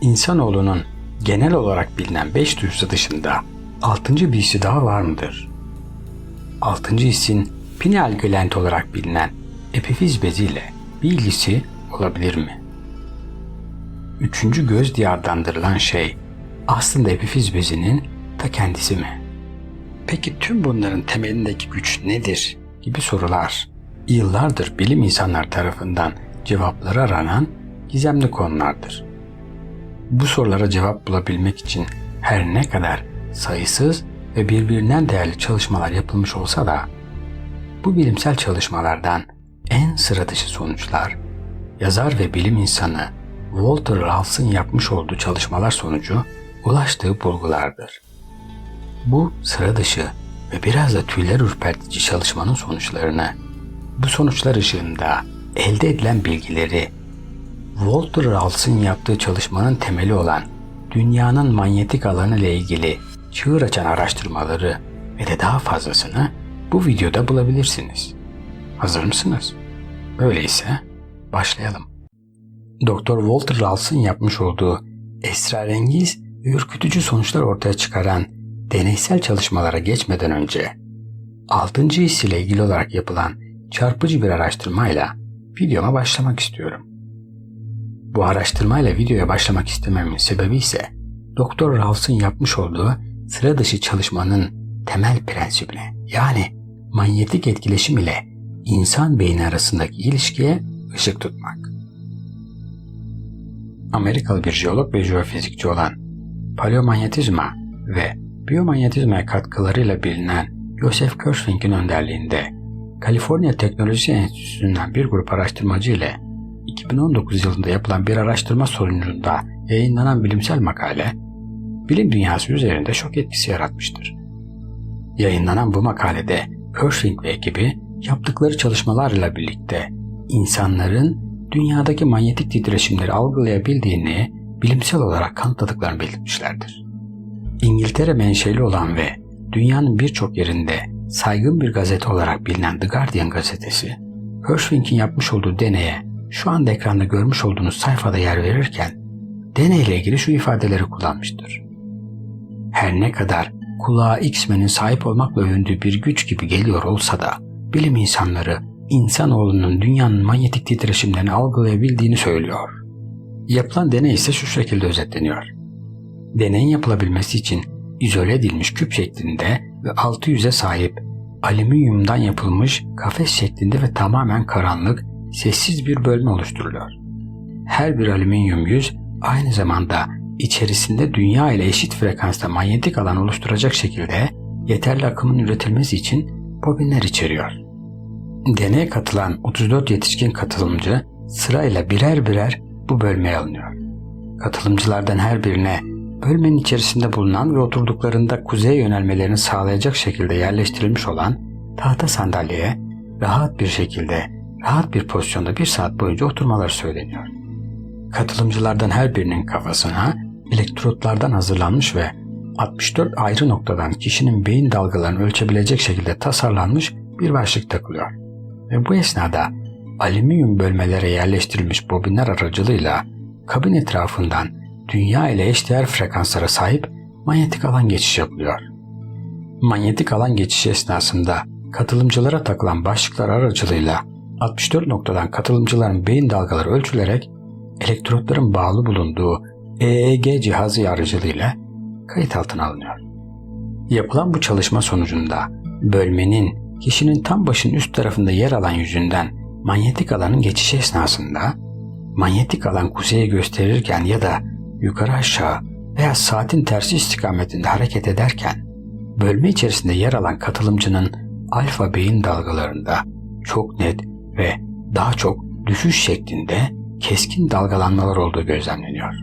İnsanoğlunun genel olarak bilinen 5 duyusu dışında 6. bir hissi daha var mıdır? 6. hissin pineal gland olarak bilinen epifiz beziyle bir ilgisi olabilir mi? Üçüncü göz diye adlandırılan şey aslında epifiz bezinin ta kendisi mi? Peki tüm bunların temelindeki güç nedir gibi sorular yıllardır bilim insanlar tarafından cevapları aranan gizemli konulardır. Bu sorulara cevap bulabilmek için her ne kadar sayısız ve birbirinden değerli çalışmalar yapılmış olsa da bu bilimsel çalışmalardan en sıra dışı sonuçlar yazar ve bilim insanı Walter Rawls'ın yapmış olduğu çalışmalar sonucu ulaştığı bulgulardır. Bu sıra dışı ve biraz da tüyler ürpertici çalışmanın sonuçlarını, bu sonuçlar ışığında elde edilen bilgileri, Walter Rawls'ın yaptığı çalışmanın temeli olan dünyanın manyetik alanı ile ilgili çığır açan araştırmaları ve de daha fazlasını bu videoda bulabilirsiniz. Hazır mısınız? Öyleyse başlayalım. Doktor Walter Rawls'ın yapmış olduğu esrarengiz ve ürkütücü sonuçlar ortaya çıkaran deneysel çalışmalara geçmeden önce 6. his ile ilgili olarak yapılan çarpıcı bir araştırmayla videoma başlamak istiyorum. Bu araştırmayla videoya başlamak istememin sebebi ise Doktor Rawls'ın yapmış olduğu sıra dışı çalışmanın temel prensibine yani manyetik etkileşim ile insan beyni arasındaki ilişkiye ışık tutmak. Amerikalı bir jeolog ve jeofizikçi olan paleomanyetizma ve biyomanyetizmaya katkılarıyla bilinen Joseph Kirschfink'in önderliğinde Kaliforniya Teknoloji Enstitüsü'nden bir grup araştırmacı ile 2019 yılında yapılan bir araştırma sonucunda yayınlanan bilimsel makale, bilim dünyası üzerinde şok etkisi yaratmıştır. Yayınlanan bu makalede Kirschfink ve ekibi yaptıkları çalışmalarla birlikte insanların dünyadaki manyetik titreşimleri algılayabildiğini bilimsel olarak kanıtladıklarını belirtmişlerdir. İngiltere menşeli olan ve dünyanın birçok yerinde saygın bir gazete olarak bilinen The Guardian gazetesi, Hirschfink'in yapmış olduğu deneye şu anda ekranda görmüş olduğunuz sayfada yer verirken deneyle ilgili şu ifadeleri kullanmıştır. Her ne kadar kulağa X-Men'in sahip olmakla övündüğü bir güç gibi geliyor olsa da bilim insanları insanoğlunun dünyanın manyetik titreşimlerini algılayabildiğini söylüyor. Yapılan deney ise şu şekilde özetleniyor. Deneyin yapılabilmesi için izole edilmiş küp şeklinde ve altı yüze sahip alüminyumdan yapılmış kafes şeklinde ve tamamen karanlık, sessiz bir bölme oluşturuluyor. Her bir alüminyum yüz aynı zamanda içerisinde dünya ile eşit frekansta manyetik alan oluşturacak şekilde yeterli akımın üretilmesi için bobinler içeriyor. Deneye katılan 34 yetişkin katılımcı sırayla birer birer bu bölmeye alınıyor. Katılımcılardan her birine bölmenin içerisinde bulunan ve oturduklarında kuzeye yönelmelerini sağlayacak şekilde yerleştirilmiş olan tahta sandalyeye rahat bir şekilde, rahat bir pozisyonda bir saat boyunca oturmaları söyleniyor. Katılımcılardan her birinin kafasına elektrotlardan hazırlanmış ve 64 ayrı noktadan kişinin beyin dalgalarını ölçebilecek şekilde tasarlanmış bir başlık takılıyor. Ve bu esnada alüminyum bölmelere yerleştirilmiş bobinler aracılığıyla kabin etrafından dünya ile eşdeğer frekanslara sahip manyetik alan geçiş yapılıyor. Manyetik alan geçişi esnasında katılımcılara takılan başlıklar aracılığıyla 64 noktadan katılımcıların beyin dalgaları ölçülerek elektrotların bağlı bulunduğu EEG cihazı aracılığıyla kayıt altına alınıyor. Yapılan bu çalışma sonucunda bölmenin kişinin tam başının üst tarafında yer alan yüzünden manyetik alanın geçişi esnasında manyetik alan kuzeye gösterirken ya da yukarı aşağı veya saatin tersi istikametinde hareket ederken bölme içerisinde yer alan katılımcının alfa beyin dalgalarında çok net ve daha çok düşüş şeklinde keskin dalgalanmalar olduğu gözlemleniyor.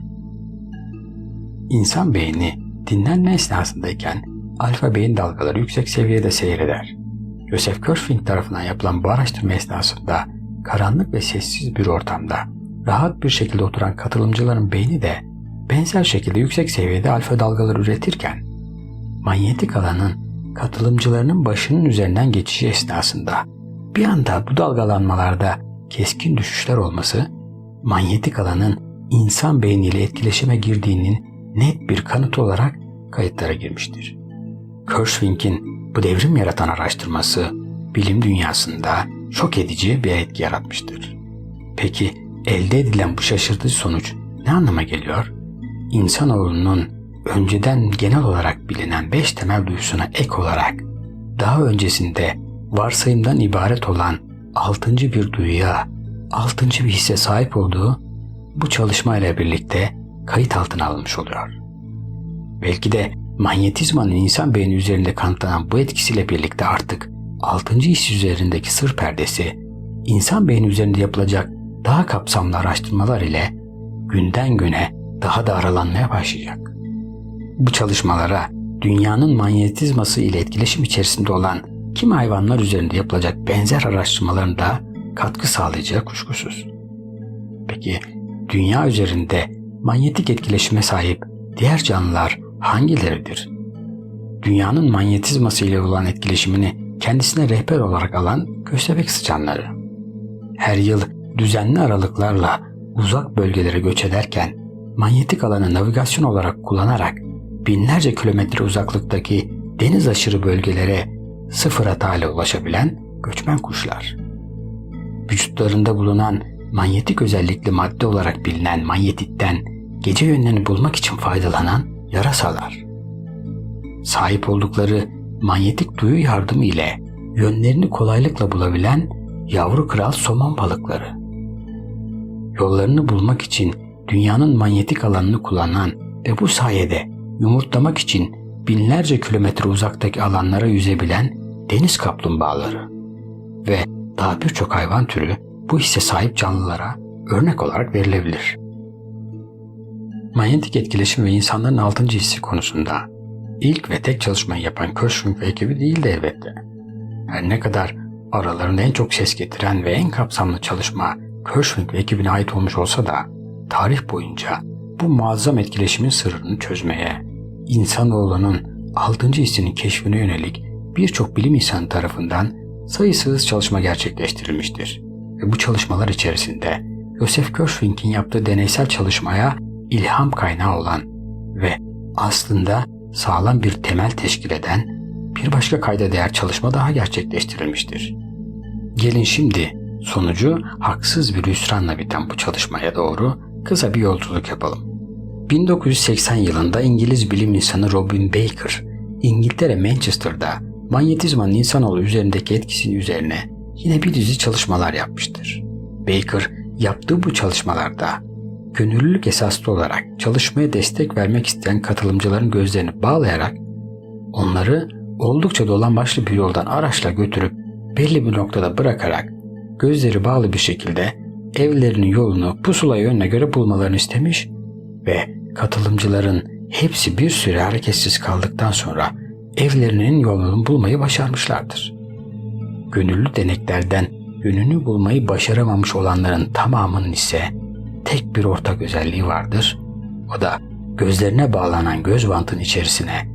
İnsan beyni dinlenme esnasındayken alfa beyin dalgaları yüksek seviyede seyreder. Joseph Kirschfink tarafından yapılan bu araştırma esnasında karanlık ve sessiz bir ortamda rahat bir şekilde oturan katılımcıların beyni de benzer şekilde yüksek seviyede alfa dalgaları üretirken manyetik alanın katılımcılarının başının üzerinden geçişi esnasında bir anda bu dalgalanmalarda keskin düşüşler olması manyetik alanın insan beyniyle etkileşime girdiğinin net bir kanıt olarak kayıtlara girmiştir. Kurzweil'in bu devrim yaratan araştırması bilim dünyasında şok edici bir etki yaratmıştır. Peki elde edilen bu şaşırtıcı sonuç ne anlama geliyor? İnsanoğlunun önceden genel olarak bilinen beş temel duyusuna ek olarak daha öncesinde varsayımdan ibaret olan altıncı bir duyuya, altıncı bir hisse sahip olduğu bu çalışmayla birlikte kayıt altına alınmış oluyor. Belki de manyetizmanın insan beyni üzerinde kanıtlanan bu etkisiyle birlikte artık altıncı his üzerindeki sır perdesi insan beyni üzerinde yapılacak daha kapsamlı araştırmalar ile günden güne daha da aralanmaya başlayacak. Bu çalışmalara dünyanın manyetizması ile etkileşim içerisinde olan kim hayvanlar üzerinde yapılacak benzer araştırmaların da katkı sağlayacağı kuşkusuz. Peki dünya üzerinde manyetik etkileşime sahip diğer canlılar hangileridir? Dünyanın manyetizması ile olan etkileşimini kendisine rehber olarak alan köstebek sıçanları. Her yıl düzenli aralıklarla uzak bölgelere göç ederken manyetik alanı navigasyon olarak kullanarak binlerce kilometre uzaklıktaki deniz aşırı bölgelere sıfır hatayla ulaşabilen göçmen kuşlar. Vücutlarında bulunan manyetik özellikli madde olarak bilinen manyetitten gece yönlerini bulmak için faydalanan yarasalar. Sahip oldukları manyetik duyu yardımı ile yönlerini kolaylıkla bulabilen yavru kral somon balıkları. Yollarını bulmak için dünyanın manyetik alanını kullanan ve bu sayede yumurtlamak için binlerce kilometre uzaktaki alanlara yüzebilen deniz kaplumbağaları ve daha birçok hayvan türü bu hisse sahip canlılara örnek olarak verilebilir. Manyetik etkileşim ve insanların altıncı hissi konusunda ilk ve tek çalışmayı yapan Kirschwing ve ekibi değildi elbette. Her ne kadar aralarında en çok ses getiren ve en kapsamlı çalışma Kirschwing ve ekibine ait olmuş olsa da tarih boyunca bu muazzam etkileşimin sırrını çözmeye, insanoğlunun altıncı hissinin keşfine yönelik birçok bilim insanı tarafından sayısız çalışma gerçekleştirilmiştir. Ve bu çalışmalar içerisinde Joseph Kirschwing'in yaptığı deneysel çalışmaya ilham kaynağı olan ve aslında sağlam bir temel teşkil eden bir başka kayda değer çalışma daha gerçekleştirilmiştir. Gelin şimdi sonucu haksız bir hüsranla biten bu çalışmaya doğru kısa bir yolculuk yapalım. 1980 yılında İngiliz bilim insanı Robin Baker, İngiltere Manchester'da manyetizmanın insanoğlu üzerindeki etkisinin üzerine yine bir dizi çalışmalar yapmıştır. Baker yaptığı bu çalışmalarda gönüllülük esaslı olarak çalışmaya destek vermek isteyen katılımcıların gözlerini bağlayarak onları oldukça dolan başlı bir yoldan araçla götürüp belli bir noktada bırakarak gözleri bağlı bir şekilde evlerinin yolunu pusula yönüne göre bulmalarını istemiş ve katılımcıların hepsi bir süre hareketsiz kaldıktan sonra evlerinin yolunu bulmayı başarmışlardır. Gönüllü deneklerden yönünü bulmayı başaramamış olanların tamamının ise tek bir ortak özelliği vardır. O da gözlerine bağlanan göz bantın içerisine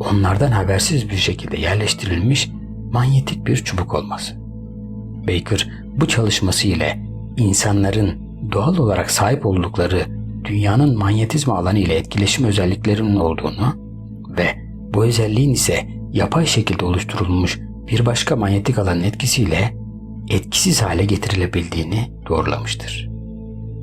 onlardan habersiz bir şekilde yerleştirilmiş manyetik bir çubuk olması. Baker bu çalışması ile insanların doğal olarak sahip oldukları dünyanın manyetizma alanı ile etkileşim özelliklerinin olduğunu bu özelliğin ise yapay şekilde oluşturulmuş bir başka manyetik alanın etkisiyle etkisiz hale getirilebildiğini doğrulamıştır.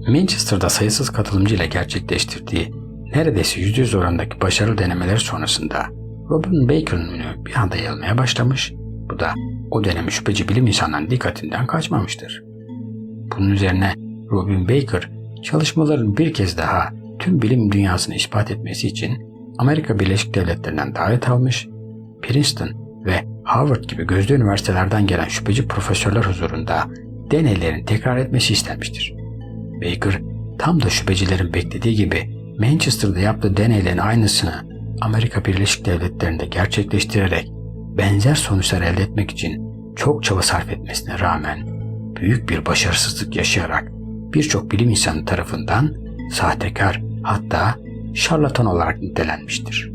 Manchester'da sayısız katılımcı ile gerçekleştirdiği neredeyse %100 orandaki başarılı denemeler sonrasında Robin Baker'ın ünü bir anda yayılmaya başlamış. Bu da o dönem şüpheci bilim insanlarının dikkatinden kaçmamıştır. Bunun üzerine Robin Baker çalışmaların bir kez daha tüm bilim dünyasını ispat etmesi için Amerika Birleşik Devletleri'nden davet almış, Princeton ve Harvard gibi gözde üniversitelerden gelen şüpheci profesörler huzurunda deneylerini tekrar etmesi istenmiştir. Baker tam da şüphecilerin beklediği gibi Manchester'da yaptığı deneylerin aynısını Amerika Birleşik Devletleri'nde gerçekleştirerek benzer sonuçlar elde etmek için çok çaba sarf etmesine rağmen büyük bir başarısızlık yaşayarak birçok bilim insanı tarafından sahtekar hatta şarlatan olarak nitelenmiştir.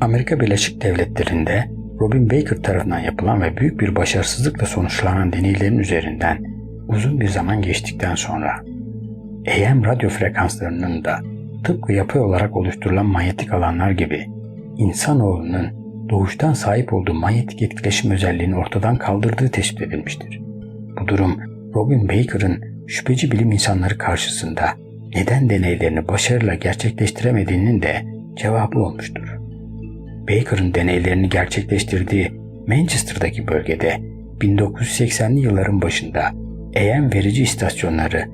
Amerika Birleşik Devletleri'nde Robin Baker tarafından yapılan ve büyük bir başarısızlıkla sonuçlanan deneylerin üzerinden uzun bir zaman geçtikten sonra AM radyo frekanslarının da tıpkı yapay olarak oluşturulan manyetik alanlar gibi insanoğlunun doğuştan sahip olduğu manyetik etkileşim özelliğini ortadan kaldırdığı tespit edilmiştir. Bu durum Robin Baker'ın şüpheci bilim insanları karşısında neden deneylerini başarıyla gerçekleştiremediğinin de cevabı olmuştur. Baker'ın deneylerini gerçekleştirdiği Manchester'daki bölgede 1980'li yılların başında AM verici istasyonları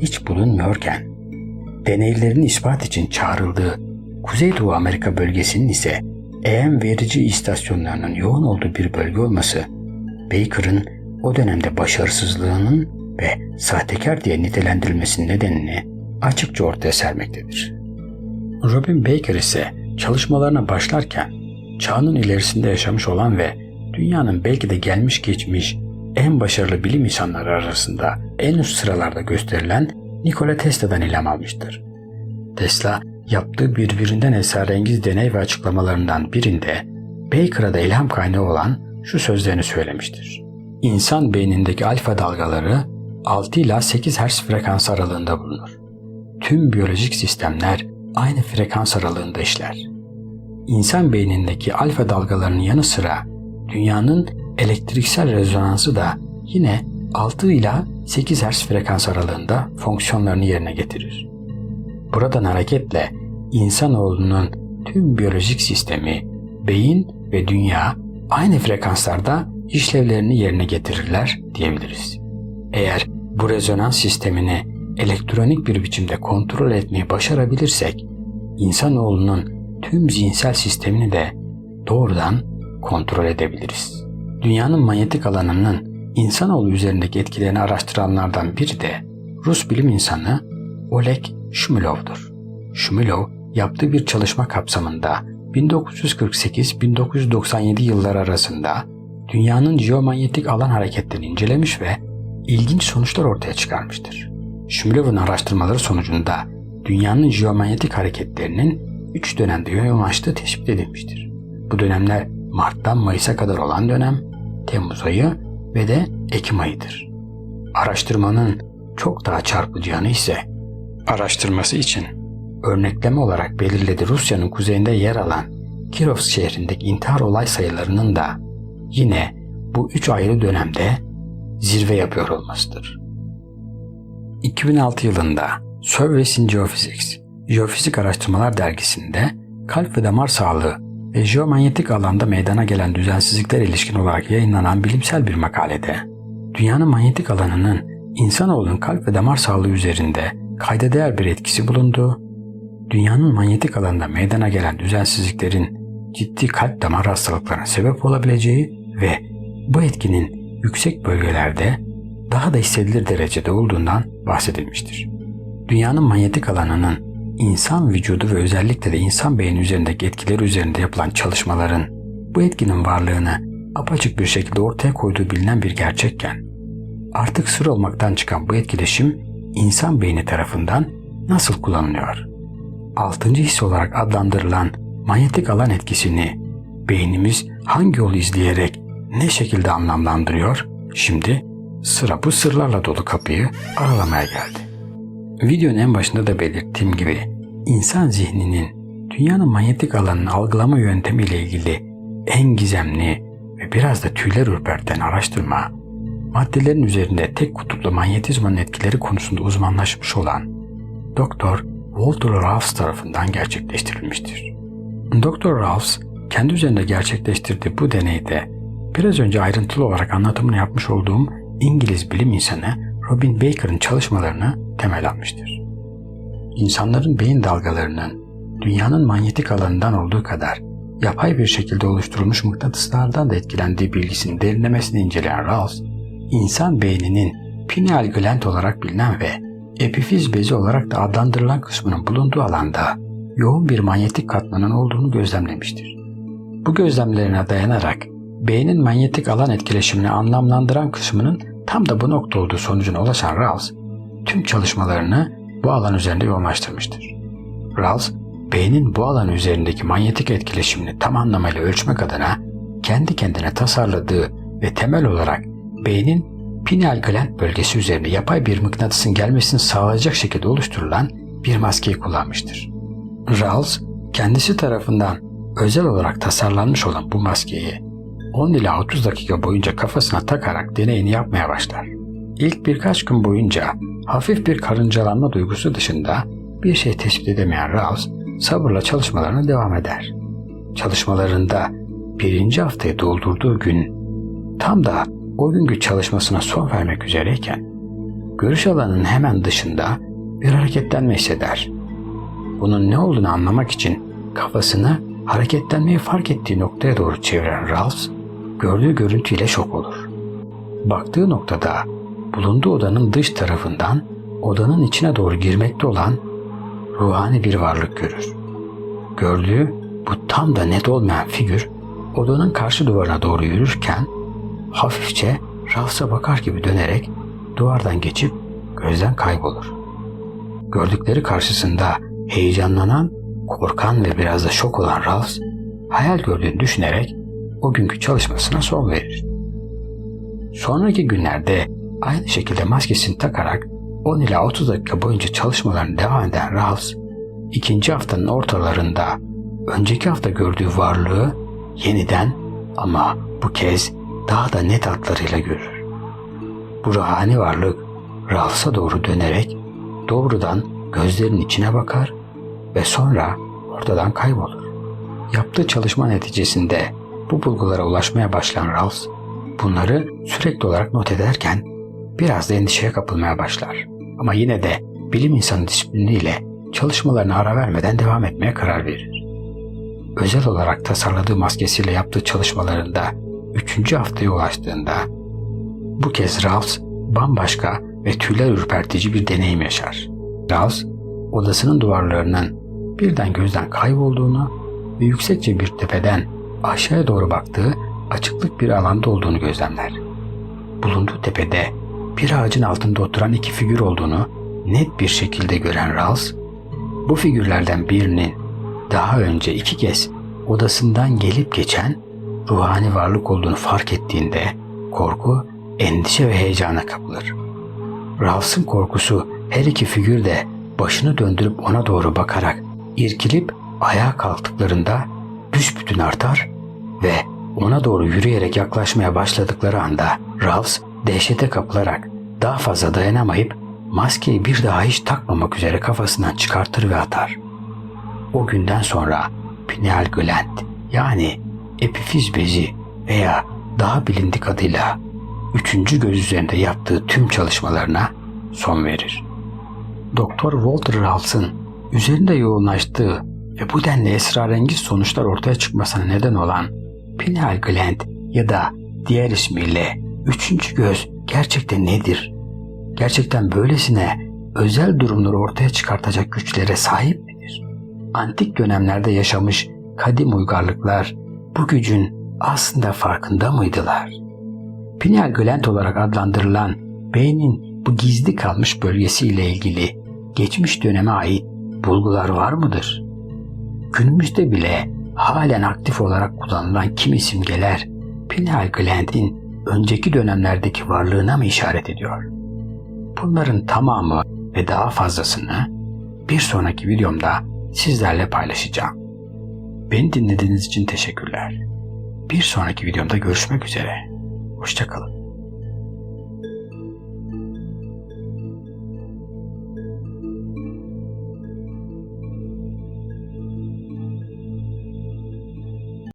hiç bulunmuyorken deneylerini ispat için çağrıldığı Kuzeydoğu Amerika bölgesinin ise AM verici istasyonlarının yoğun olduğu bir bölge olması Baker'ın o dönemde başarısızlığının ve sahtekar diye nitelendirilmesinin nedenini açıkça ortaya sermektedir. Robin Baker ise çalışmalarına başlarken çağının ilerisinde yaşamış olan ve dünyanın belki de gelmiş geçmiş en başarılı bilim insanları arasında en üst sıralarda gösterilen Nikola Tesla'dan ilham almıştır. Tesla yaptığı birbirinden esrarengiz deney ve açıklamalarından birinde Baker'a da ilham kaynağı olan şu sözlerini söylemiştir. İnsan beynindeki alfa dalgaları 6 ila 8 Hz frekans aralığında bulunur. Tüm biyolojik sistemler aynı frekans aralığında işler. İnsan beynindeki alfa dalgalarının yanı sıra dünyanın elektriksel rezonansı da yine 6 ila 8 Hz frekans aralığında fonksiyonlarını yerine getirir. Buradan hareketle insanoğlunun tüm biyolojik sistemi, beyin ve dünya aynı frekanslarda işlevlerini yerine getirirler diyebiliriz. Eğer bu rezonans sistemini elektronik bir biçimde kontrol etmeyi başarabilirsek, insanoğlunun tüm zihinsel sistemini de doğrudan kontrol edebiliriz. Dünyanın manyetik alanının insanoğlu üzerindeki etkilerini araştıranlardan biri de Rus bilim insanı Oleg Shmulov'dur. Shmulov yaptığı bir çalışma kapsamında 1948-1997 yılları arasında dünyanın jeomanyetik alan hareketlerini incelemiş ve ilginç sonuçlar ortaya çıkarmıştır. Shmulov'un araştırmaları sonucunda dünyanın jeomanyetik hareketlerinin 3 dönemde yoğunlaştığı tespit edilmiştir. Bu dönemler Mart'tan Mayıs'a kadar olan dönem, Temmuz ayı ve de Ekim ayıdır. Araştırmanın çok daha çarpıcı yanı ise araştırması için örnekleme olarak belirlediği Rusya'nın kuzeyinde yer alan Kirovsk şehrindeki intihar olay sayılarının da yine bu üç ayrı dönemde zirve yapıyor olmasıdır. 2006 yılında Surveys in Geophysics, Jeofizik Araştırmalar dergisinde kalp ve damar sağlığı ve jeomanyetik alanda meydana gelen düzensizlikler ilişkin olarak yayınlanan bilimsel bir makalede, dünyanın manyetik alanının insanoğlunun kalp ve damar sağlığı üzerinde kayda değer bir etkisi bulunduğu, dünyanın manyetik alanda meydana gelen düzensizliklerin ciddi kalp damar hastalıklarına sebep olabileceği ve bu etkinin yüksek bölgelerde daha da hissedilir derecede olduğundan bahsedilmiştir. Dünyanın manyetik alanının insan vücudu ve özellikle de insan beyni üzerindeki etkileri üzerinde yapılan çalışmaların bu etkinin varlığını apaçık bir şekilde ortaya koyduğu bilinen bir gerçekken, artık sır olmaktan çıkan bu etkileşim insan beyni tarafından nasıl kullanılıyor? Altıncı his olarak adlandırılan manyetik alan etkisini beynimiz hangi yolu izleyerek ne şekilde anlamlandırıyor? Şimdi sıra bu sırlarla dolu kapıyı aralamaya geldi. Videonun en başında da belirttiğim gibi insan zihninin dünyanın manyetik alanını algılama yöntemiyle ilgili en gizemli ve biraz da tüyler ürperten araştırma, maddelerin üzerinde tek kutuplu manyetizmanın etkileri konusunda uzmanlaşmış olan Dr. Walter Raffs tarafından gerçekleştirilmiştir. Dr. Raffs kendi üzerinde gerçekleştirdiği bu deneyde biraz önce ayrıntılı olarak anlatımını yapmış olduğum İngiliz bilim insanı Robin Baker'ın çalışmalarını temel almıştır. İnsanların beyin dalgalarının dünyanın manyetik alanından olduğu kadar yapay bir şekilde oluşturulmuş mıknatıslardan da etkilendiği bilgisinin derinlemesine inceleyen Rawls, insan beyninin pineal gland olarak bilinen ve epifiz bezi olarak da adlandırılan kısmının bulunduğu alanda yoğun bir manyetik katmanın olduğunu gözlemlemiştir. Bu gözlemlerine dayanarak beynin manyetik alan etkileşimini anlamlandıran kısmının tam da bu nokta olduğu sonucuna ulaşan Rawls, tüm çalışmalarını bu alan üzerinde yoğunlaştırmıştır. Rawls, beynin bu alan üzerindeki manyetik etkileşimini tam anlamıyla ölçmek adına kendi kendine tasarladığı ve temel olarak beynin pineal gland bölgesi üzerine yapay bir mıknatısın gelmesini sağlayacak şekilde oluşturulan bir maskeyi kullanmıştır. Rawls kendisi tarafından özel olarak tasarlanmış olan bu maskeyi 10 ila 30 dakika boyunca kafasına takarak deneyini yapmaya başlar. İlk birkaç gün boyunca hafif bir karıncalanma duygusu dışında bir şey tespit edemeyen Rawls sabırla çalışmalarına devam eder. Çalışmalarında birinci haftayı doldurduğu gün tam da o günkü çalışmasına son vermek üzereyken görüş alanının hemen dışında bir hareketlenme hisseder. Bunun ne olduğunu anlamak için kafasını hareketlenmeyi fark ettiği noktaya doğru çeviren Rawls gördüğü görüntüyle şok olur. Baktığı noktada bulunduğu odanın dış tarafından odanın içine doğru girmekte olan ruhani bir varlık görür. Gördüğü bu tam da net olmayan figür odanın karşı duvarına doğru yürürken hafifçe Rawls'a bakar gibi dönerek duvardan geçip gözden kaybolur. Gördükleri karşısında heyecanlanan, korkan ve biraz da şok olan Rawls hayal gördüğünü düşünerek o günkü çalışmasına son verir. Sonraki günlerde aynı şekilde maskesini takarak 10 ila 30 dakika boyunca çalışmalarını devam eden Rawls, ikinci haftanın ortalarında önceki hafta gördüğü varlığı yeniden ama bu kez daha da net hatlarıyla görür. Bu ruhani varlık Rawls'a doğru dönerek doğrudan gözlerinin içine bakar ve sonra ortadan kaybolur. Yaptığı çalışma neticesinde bu bulgulara ulaşmaya başlayan Rawls bunları sürekli olarak not ederken biraz da endişeye kapılmaya başlar. Ama yine de bilim insanı disipliniyle çalışmalarına ara vermeden devam etmeye karar verir. Özel olarak tasarladığı maskesiyle yaptığı çalışmalarında 3. haftaya ulaştığında bu kez Rawls bambaşka ve tüyler ürpertici bir deneyim yaşar. Rawls odasının duvarlarının birden gözden kaybolduğunu ve yüksekçe bir tepeden aşağıya doğru baktığı açıklık bir alanda olduğunu gözlemler. Bulunduğu tepede bir ağacın altında oturan iki figür olduğunu net bir şekilde gören Rawls, bu figürlerden birinin daha önce iki kez odasından gelip geçen ruhani varlık olduğunu fark ettiğinde korku, endişe ve heyecana kapılır. Rawls'ın korkusu her iki figür de başını döndürüp ona doğru bakarak irkilip ayağa kalktıklarında büsbütün artar ve ona doğru yürüyerek yaklaşmaya başladıkları anda Rawls dehşete kapılarak daha fazla dayanamayıp maskeyi bir daha hiç takmamak üzere kafasından çıkartır ve atar. O günden sonra pineal gland yani epifiz bezi veya daha bilindik adıyla üçüncü göz üzerinde yaptığı tüm çalışmalarına son verir. Doktor Walter Rawls'ın üzerinde yoğunlaştığı ve bu denli esrarengiz sonuçlar ortaya çıkmasına neden olan pineal gland ya da diğer ismiyle üçüncü göz gerçekten nedir? Gerçekten böylesine özel durumları ortaya çıkartacak güçlere sahip midir? Antik dönemlerde yaşamış kadim uygarlıklar bu gücün aslında farkında mıydılar? Pineal gland olarak adlandırılan beynin bu gizli kalmış bölgesiyle ilgili geçmiş döneme ait bulgular var mıdır? Günümüzde bile halen aktif olarak kullanılan kimi simgeler pineal gland'in önceki dönemlerdeki varlığına mı işaret ediyor? Bunların tamamı ve daha fazlasını bir sonraki videomda sizlerle paylaşacağım. Beni dinlediğiniz için teşekkürler. Bir sonraki videomda görüşmek üzere. Hoşçakalın.